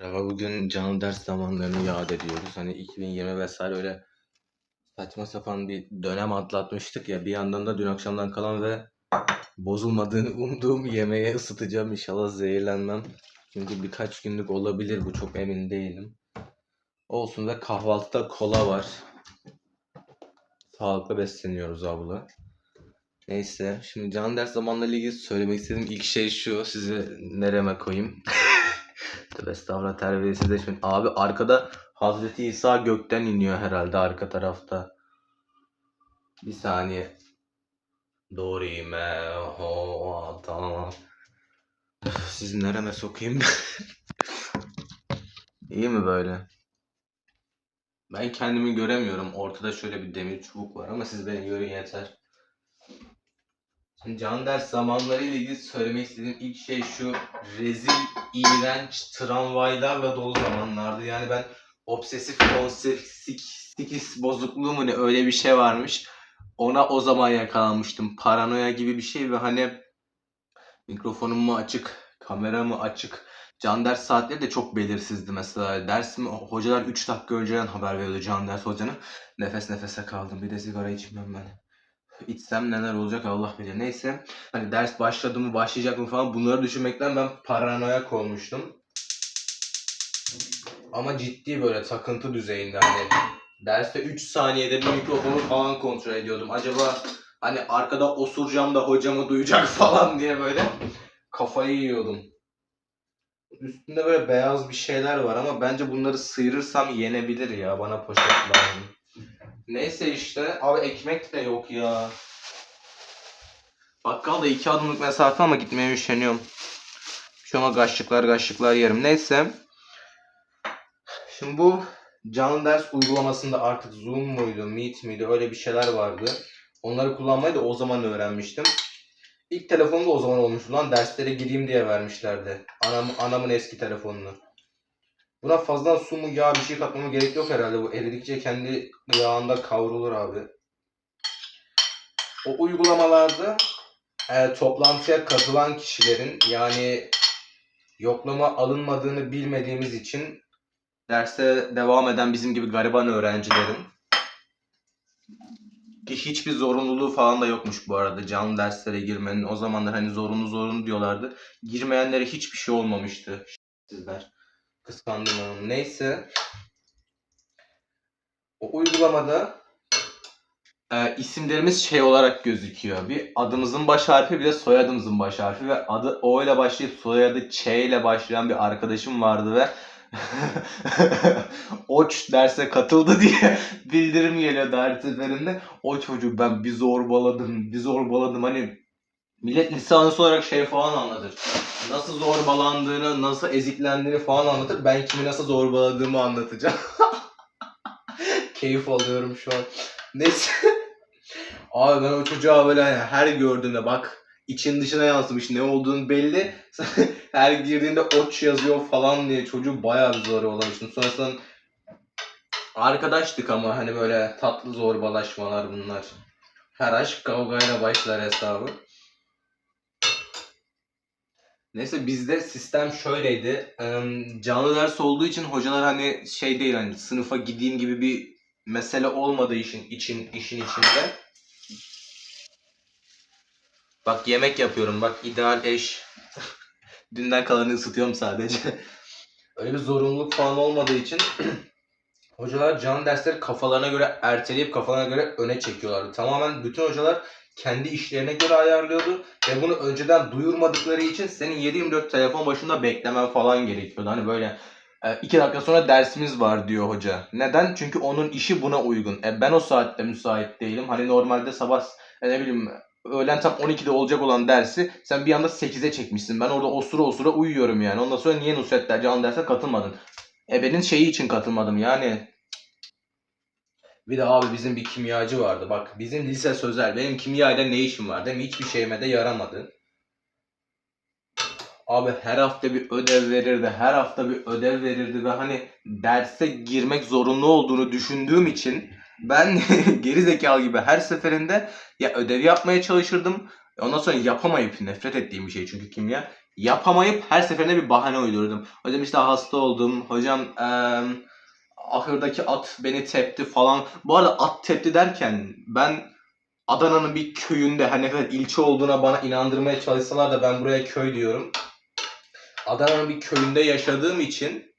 Merhaba, bugün canlı ders zamanlarını yad ediyoruz. Hani 2020 vesaire öyle saçma sapan bir dönem atlatmıştık ya. Bir yandan da dün akşamdan kalan ve bozulmadığını umduğum yemeğe ısıtacağım. İnşallah zehirlenmem. Çünkü birkaç günlük olabilir bu çok emin değilim. Olsun ve kahvaltıda kola var. Sağlıklı besleniyoruz abla. Neyse, şimdi canlı ders zamanlarıyla ilgili söylemek istediğim ilk şey şu. Sizi nereme koyayım? Tövbe estağfurullah terbiyesizleşmeyin. Abi arkada Hazreti İsa gökten iniyor herhalde arka tarafta. Bir saniye. Doğruyum. Ho. Üf, Sizi nereme sokayım? İyi mi böyle? Ben kendimi göremiyorum. Ortada şöyle bir demir çubuk var ama siz beni görün yeter. Şimdi can ilgili söylemek istediğim ilk şey şu rezil, iğrenç tramvaylarla dolu zamanlardı. Yani ben obsesif kompulsif bozukluğu mu ne öyle bir şey varmış. Ona o zaman yakalanmıştım. Paranoya gibi bir şey ve hani mikrofonum mu açık, kamera mı açık. Can ders saatleri de çok belirsizdi mesela. Dersim hocalar 3 dakika önceden haber veriyordu can ders hocanın. Nefes nefese kaldım. Bir de sigara içmem ben. İçsem neler olacak Allah bilir. Neyse. Hani ders başladı mı başlayacak mı falan bunları düşünmekten ben paranoyak olmuştum. Ama ciddi böyle takıntı düzeyinde hani derste 3 saniyede bir mikrofonu falan kontrol ediyordum. Acaba hani arkada osuracağım da hocamı duyacak falan diye böyle kafayı yiyordum. Üstünde böyle beyaz bir şeyler var ama bence bunları sıyırırsam yenebilir ya. Bana poşet lazım. Neyse işte. Abi ekmek de yok ya. Bakkal da iki adımlık mesafe ama gitmeye üşeniyorum. Şu ama gaçlıklar gaçlıklar yerim. Neyse. Şimdi bu canlı ders uygulamasında artık Zoom muydu, Meet miydi öyle bir şeyler vardı. Onları kullanmayı da o zaman öğrenmiştim. İlk telefonum da o zaman olmuştu lan. Derslere gireyim diye vermişlerdi. Anam, anamın eski telefonunu. Buna fazladan su mu yağ bir şey katmama gerek yok herhalde. Bu eridikçe kendi yağında kavrulur abi. O uygulamalarda e, toplantıya katılan kişilerin yani yoklama alınmadığını bilmediğimiz için derse devam eden bizim gibi gariban öğrencilerin ki hiçbir zorunluluğu falan da yokmuş bu arada canlı derslere girmenin. O zamanlar hani zorunlu zorunlu diyorlardı. Girmeyenlere hiçbir şey olmamıştı. Sizler. Kıskandım onu. Neyse. O uygulamada e, isimlerimiz şey olarak gözüküyor. Bir adımızın baş harfi bir de soyadımızın baş harfi ve adı O ile başlayıp soyadı Ç ile başlayan bir arkadaşım vardı ve Oç derse katıldı diye bildirim geliyordu her seferinde. O çocuğu ben bir zorbaladım, bir zorbaladım. Hani millet lisansı olarak şey falan anlatır. Nasıl zorbalandığını, nasıl eziklendiğini falan anlatır. Ben kimi nasıl zorbaladığımı anlatacağım. Keyif alıyorum şu an. Neyse. Abi ben o çocuğa böyle hani her gördüğümde bak için dışına yansımış ne olduğunu belli. her girdiğinde oç yazıyor falan diye çocuğu bayağı bir zorbalamıştım. Sonrasında arkadaştık ama hani böyle tatlı zorbalaşmalar bunlar. Her aşk kavgayla başlar hesabı. Neyse bizde sistem şöyleydi. Canlı ders olduğu için hocalar hani şey değil hani sınıfa gideyim gibi bir mesele olmadığı işin için işin içinde. Bak yemek yapıyorum. Bak ideal eş. Dünden kalanı ısıtıyorum sadece. Öyle bir zorunluluk falan olmadığı için hocalar canlı dersleri kafalarına göre erteleyip kafalarına göre öne çekiyorlardı. Tamamen bütün hocalar kendi işlerine göre ayarlıyordu ve bunu önceden duyurmadıkları için senin 7-24 telefon başında beklemen falan gerekiyordu. Hani böyle e, iki dakika sonra dersimiz var diyor hoca. Neden? Çünkü onun işi buna uygun. E, ben o saatte müsait değilim. Hani normalde sabah e, ne bileyim öğlen tam 12'de olacak olan dersi sen bir anda 8'e çekmişsin. Ben orada osura osura uyuyorum yani. Ondan sonra niye Nusret'ler canlı derse katılmadın? Ebe'nin şeyi için katılmadım yani. Bir de abi bizim bir kimyacı vardı. Bak bizim lise sözel. Benim kimya ile ne işim var değil mi? Hiçbir şeyime de yaramadı. Abi her hafta bir ödev verirdi. Her hafta bir ödev verirdi ve hani derse girmek zorunlu olduğunu düşündüğüm için ben geri zekalı gibi her seferinde ya ödev yapmaya çalışırdım. Ondan sonra yapamayıp nefret ettiğim bir şey çünkü kimya. yapamayıp her seferinde bir bahane uydururdum. Hocam işte hasta oldum. Hocam eee ahırdaki at beni tepti falan. Bu arada at tepti derken ben Adana'nın bir köyünde her ne kadar ilçe olduğuna bana inandırmaya çalışsalar da ben buraya köy diyorum. Adana'nın bir köyünde yaşadığım için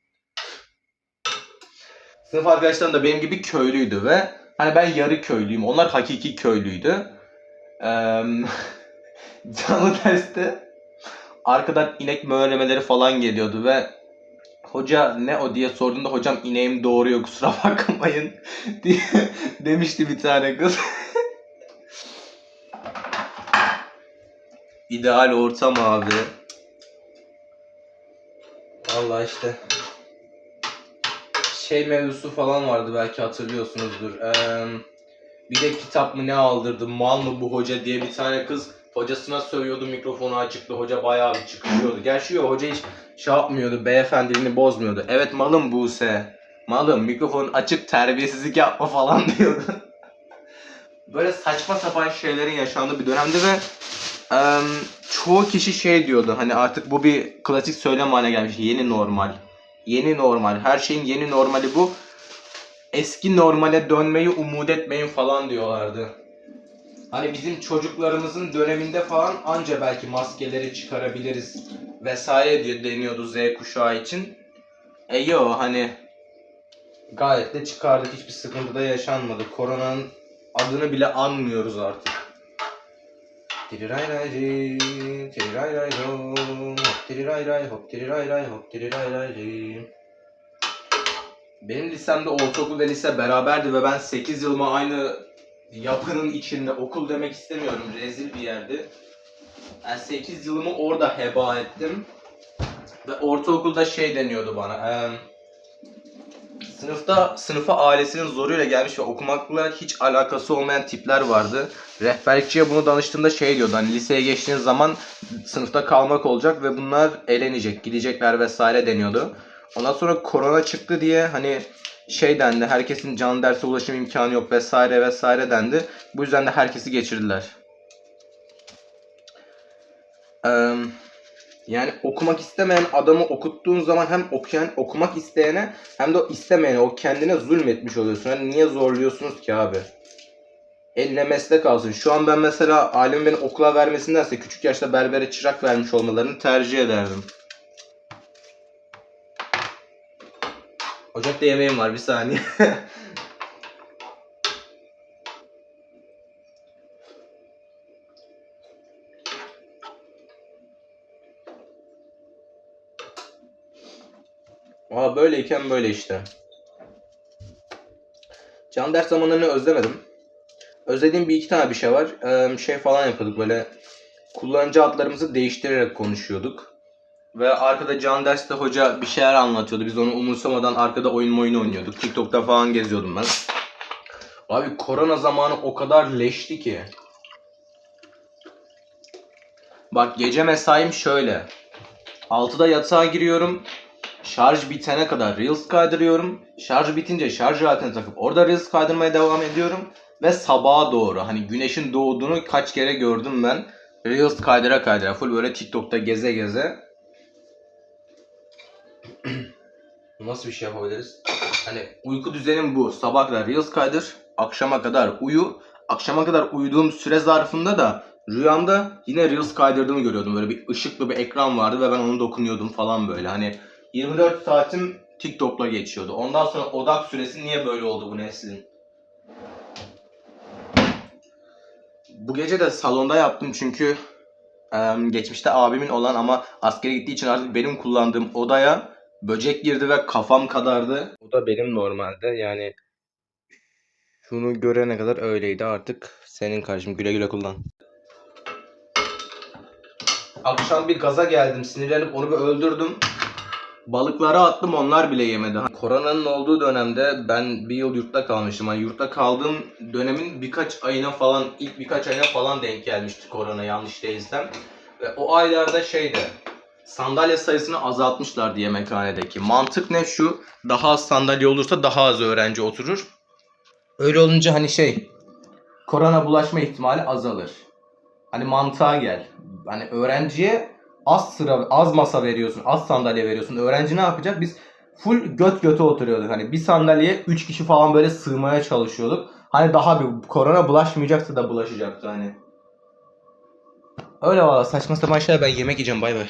sınıf arkadaşlarım da benim gibi köylüydü ve hani ben yarı köylüyüm. Onlar hakiki köylüydü. Eee canlı derste arkadan inek möğlemeleri falan geliyordu ve hoca ne o diye sorduğunda hocam ineğim doğuruyor kusura bakmayın diye demişti bir tane kız. İdeal ortam abi. Vallahi işte şey mevzusu falan vardı belki hatırlıyorsunuzdur. Eee, bir de kitap mı ne aldırdı mal mı bu hoca diye bir tane kız hocasına söylüyordu mikrofonu açıktı. Hoca bayağı bir çıkışıyordu. Gerçi yok hoca hiç şey yapmıyordu beyefendiliğini bozmuyordu. Evet malım Buse. Malım mikrofon açık terbiyesizlik yapma falan diyordu. Böyle saçma sapan şeylerin yaşandığı bir dönemdi ve Eee, çoğu kişi şey diyordu hani artık bu bir klasik söylem haline gelmiş. Yeni normal. Yeni normal. Her şeyin yeni normali bu. Eski normale dönmeyi umut etmeyin falan diyorlardı. Hani bizim çocuklarımızın döneminde falan anca belki maskeleri çıkarabiliriz vesaire diye deniyordu Z kuşağı için. E yo hani gayet de çıkardık hiçbir sıkıntı da yaşanmadı. Koronanın adını bile anmıyoruz artık. Tirirayrayri, tirirayrayroo, hop tirirayray, hop tirirayray, hop tirirayray. Benim lisemde ortaokul ve lise beraberdi ve ben 8 yılımı aynı yapının içinde okul demek istemiyorum. Rezil bir yerdi. Yani 8 yılımı orada heba ettim. Ve ortaokulda şey deniyordu bana. eee, sınıfta sınıfa ailesinin zoruyla gelmiş ve okumakla hiç alakası olmayan tipler vardı. Rehberlikçiye bunu danıştığımda şey diyordu hani liseye geçtiğiniz zaman sınıfta kalmak olacak ve bunlar elenecek, gidecekler vesaire deniyordu. Ondan sonra korona çıktı diye hani şey dendi, herkesin can derse ulaşım imkanı yok vesaire vesaire dendi. Bu yüzden de herkesi geçirdiler. Yani okumak istemeyen adamı okuttuğun zaman hem okuyan, okumak isteyene hem de o istemeyene, o kendine zulmetmiş oluyorsun. Hani niye zorluyorsunuz ki abi? Eline meslek alsın. Şu an ben mesela ailemin beni okula vermesindense küçük yaşta berbere çırak vermiş olmalarını tercih ederdim. Ocakta yemeğim var bir saniye. Aa böyleyken böyle işte. Can ders zamanlarını özlemedim. Özlediğim bir iki tane bir şey var. Ee, şey falan yapıyorduk böyle kullanıcı adlarımızı değiştirerek konuşuyorduk. Ve arkada can derste hoca bir şeyler anlatıyordu. Biz onu umursamadan arkada oyun oyun oynuyorduk. TikTok'ta falan geziyordum ben. Abi korona zamanı o kadar leşti ki. Bak gece mesaim şöyle. 6'da yatağa giriyorum. Şarj bitene kadar Reels kaydırıyorum. Şarj bitince şarj aletine takıp orada Reels kaydırmaya devam ediyorum. Ve sabaha doğru hani güneşin doğduğunu kaç kere gördüm ben. Reels kaydıra kaydıra full böyle TikTok'ta geze geze. Nasıl bir şey yapabiliriz? Hani uyku düzenim bu. Sabah kadar Reels kaydır. Akşama kadar uyu. Akşama kadar uyuduğum süre zarfında da rüyamda yine Reels kaydırdığımı görüyordum. Böyle bir ışıklı bir ekran vardı ve ben onu dokunuyordum falan böyle. Hani 24 saatim TikTok'la geçiyordu. Ondan sonra odak süresi niye böyle oldu bu neslin? Bu gece de salonda yaptım çünkü geçmişte abimin olan ama askere gittiği için artık benim kullandığım odaya böcek girdi ve kafam kadardı. O da benim normalde yani şunu görene kadar öyleydi artık senin karşım güle güle kullan. Akşam bir gaza geldim sinirlenip onu bir öldürdüm. Balıklara attım onlar bile yemedi. Koronanın olduğu dönemde ben bir yıl yurtta kalmıştım. Hani yurtta kaldığım dönemin birkaç ayına falan, ilk birkaç ayına falan denk gelmişti korona yanlış değilsem. Ve o aylarda şeyde sandalye sayısını azaltmışlardı yemekhanedeki. Mantık ne şu? Daha az sandalye olursa daha az öğrenci oturur. Öyle olunca hani şey korona bulaşma ihtimali azalır. Hani mantığa gel. Hani öğrenciye az sıra az masa veriyorsun, az sandalye veriyorsun. Öğrenci ne yapacak? Biz full göt göte oturuyorduk. Hani bir sandalyeye 3 kişi falan böyle sığmaya çalışıyorduk. Hani daha bir korona bulaşmayacaksa da bulaşacaktı hani. Öyle valla saçma sapan şeyler ben yemek yiyeceğim bay bay.